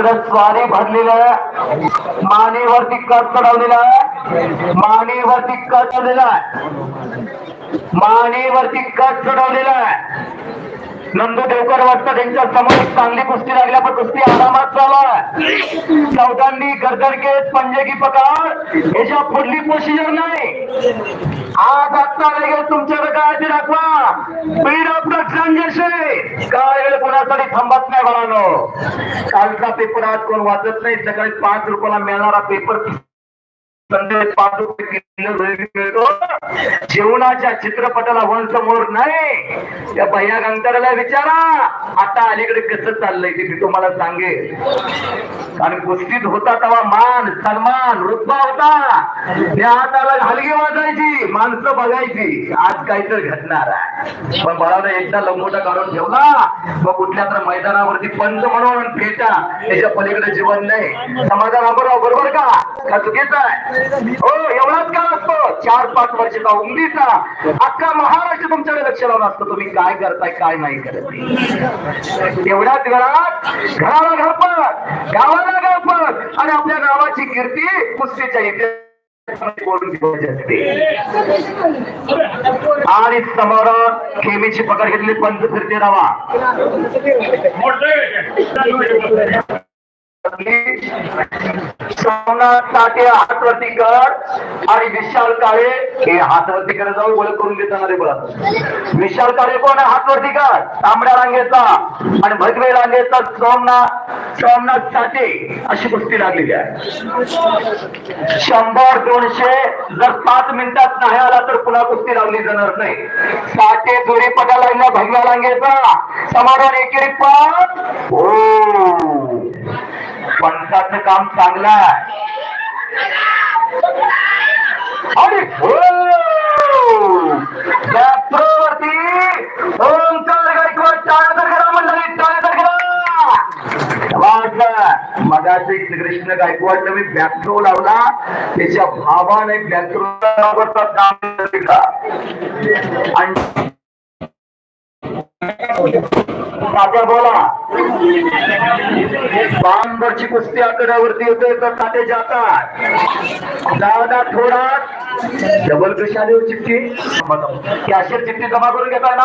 तिकडं स्वारी भरलेलं आहे. मानेवरती कट चढवलेला आहे. मानेवरती कट चढवलेला आहे. मानेवरती कट चढवलेला आहे. नंदू देवकर वाटतं त्यांच्यासमोर एक चांगली कुस्ती लागल्या पण कुस्ती आरामात चालू आहे चौदांनी गर्दनकेत पंजे की पकड. याच्या पुढली पोशिजन नाही. आज आत्ता लगेच तुमच्याकडे काय ते दाखवा स्पीड ऑफ द ट्रान्झॅक्शन काय वेळ कोणासाठी थांबत नाही बाळानो. कालचा पेपर आज कोण वाचत नाही सकाळी पाच रुपयाला मिळणारा पेपर संदेश जेवणाच्या चित्रपटाला वन समोर नाही. त्या भैया गंगाराला विचारा आता अलीकडे कसं चाललंय ते मी तुम्हाला सांगेल कारण कुस्तीत होता तेव्हा मान सन्मान रुतबा होता. त्या हाताला हलगी वाजायची माणसं बघायची. आज काहीतरी घडणार आहे. मग बाळाने एकदा लंगोटा काढून ठेवला. मग कुठल्या तर मैदानावरती पंच म्हणून फेटा. त्याच्या पलीकडे जीवन नाही. समाधान बरोबर बरोबर का? का आहे? हो एवढाच काळ असतो. चार पाच वर्षाचा उमदीचा अख्खा महाराष्ट्र तुमच्याकडे लक्ष लावून असतो. तुम्ही काय करताय काय नाही करत? एवढ्याच घरात घराला घरपत गावाला घरपत. आणि आपल्या गावाची कीर्ती कुस्तीच्या इथे बोलून आणि समोर खेमीची पकड घेतली पंच फिरते रावा सोमनाथ साठे हातवरती कर आणि विशाल काळे हे हातवरती कर जाऊन ओळख करून देताना रे बघा विशाल काळे कोण हातवरती कर तांबड्या रांगेचा आणि भगवे रांगेचा सोमनाथ सोमनाथ साठे अशी गोष्टी लागलेली आहे शंभर दोनशे जर पाच मिनिटात नाही आला तर पुन्हा कुस्ती लावली जाणार नाही साठे जोडी पटा लागला भगव्या रांगेचा समाधान एकेरी पाच हो काम चांगलं आहे. आणि हो ओंकार गायकवाड टाळ्या करा मंडळी टाळ्या करा वाटलं मगाशी कृष्ण गायकवाड मी बॅक्रो लावला. त्याच्या भावाने बॅक्रो काम आणि तात्या बोला. बांबरची कुस्ती आकड्यावरती येते तर काटे जातात. दादा थोडा डबल कशाने हो चिठ्ठी. कॅशियर चिठ्ठी जमा करून घेताना.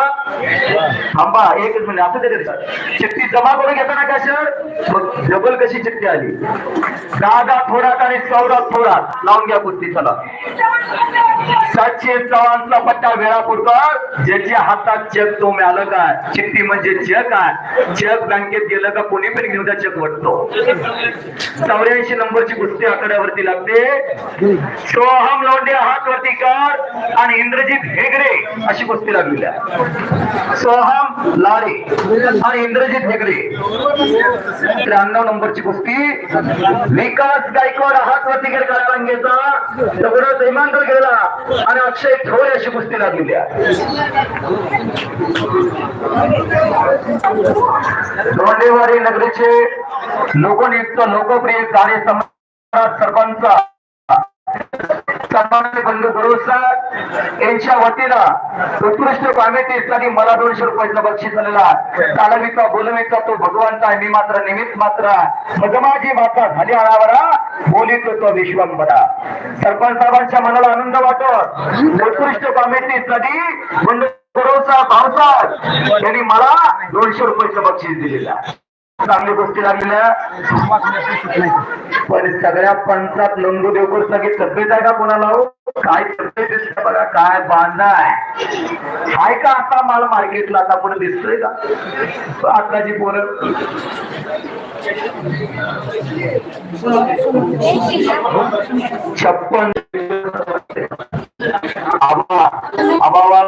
थांबा एकच म्हणजे असं ते चिठ्ठी जमा करून घेताना कॅशियर मग डबल कशी चिठ्ठी आली? दादा थोडात आणि सौरभ थोडात लावून घ्या कुस्ती चला. सातशे चव्हाणचा पट्टा वेळापूर्वक ज्याच्या हातात चेक तो मिळालं का चिठ्ठी म्हणजे चेक आहे. चेक बँकेत गेलं का कोणी पण घेऊन त्या चेक वाटतो चौऱ्याऐंशी नंबरची गोष्टी आकड्यावरती लागते. सोहम लोंढे हात वरती कर आणि इंद्रजित हेगडे अशी गोष्टी लागलेल्या सोहम लाडे आणि इंद्रजित हेगडे. त्र्याण्णव नंबरची गोष्टी. विकास गायकवाड हात वरती कर काळ्या सगळं दगड दैमांतर गेला आणि अक्षय ठेवून अशी कुस्तीला दिल्या दोंडेवाडी नगरीचे लोकनियुक्त लोकप्रिय कार्य सम्राट सरपंच सन्माननीय बंधू गुरुसा यांच्या वतीनं उत्कृष्ट कॉमेडीसाठी मला दोनशे रुपयाचा बक्षीस झालेला चालविका बोलविका तो भगवंता मी मात्र निमित्त मात्र मजमाजी माता झाली आणावरा बोलितो तो विश्वंबरा सरपंच साहेबांच्या मनाला आनंद वाटत. उत्कृष्ट कॉमेडीसाठी बंधू गुरुसा भावसाहेब यांनी मला दोनशे रुपयाचं बक्षीस दिलेला चांगली गोष्टी लागलेल्या. पण सगळ्या पंचात नोंदू देवकर सगळी तब्येत का कोणाला हो? काय करतोय दिसते बघा काय बांधा आहे. हाय का आता माल मार्केटला? आता पुढे दिसतोय का? आताची पोरं. छप्पन. आबा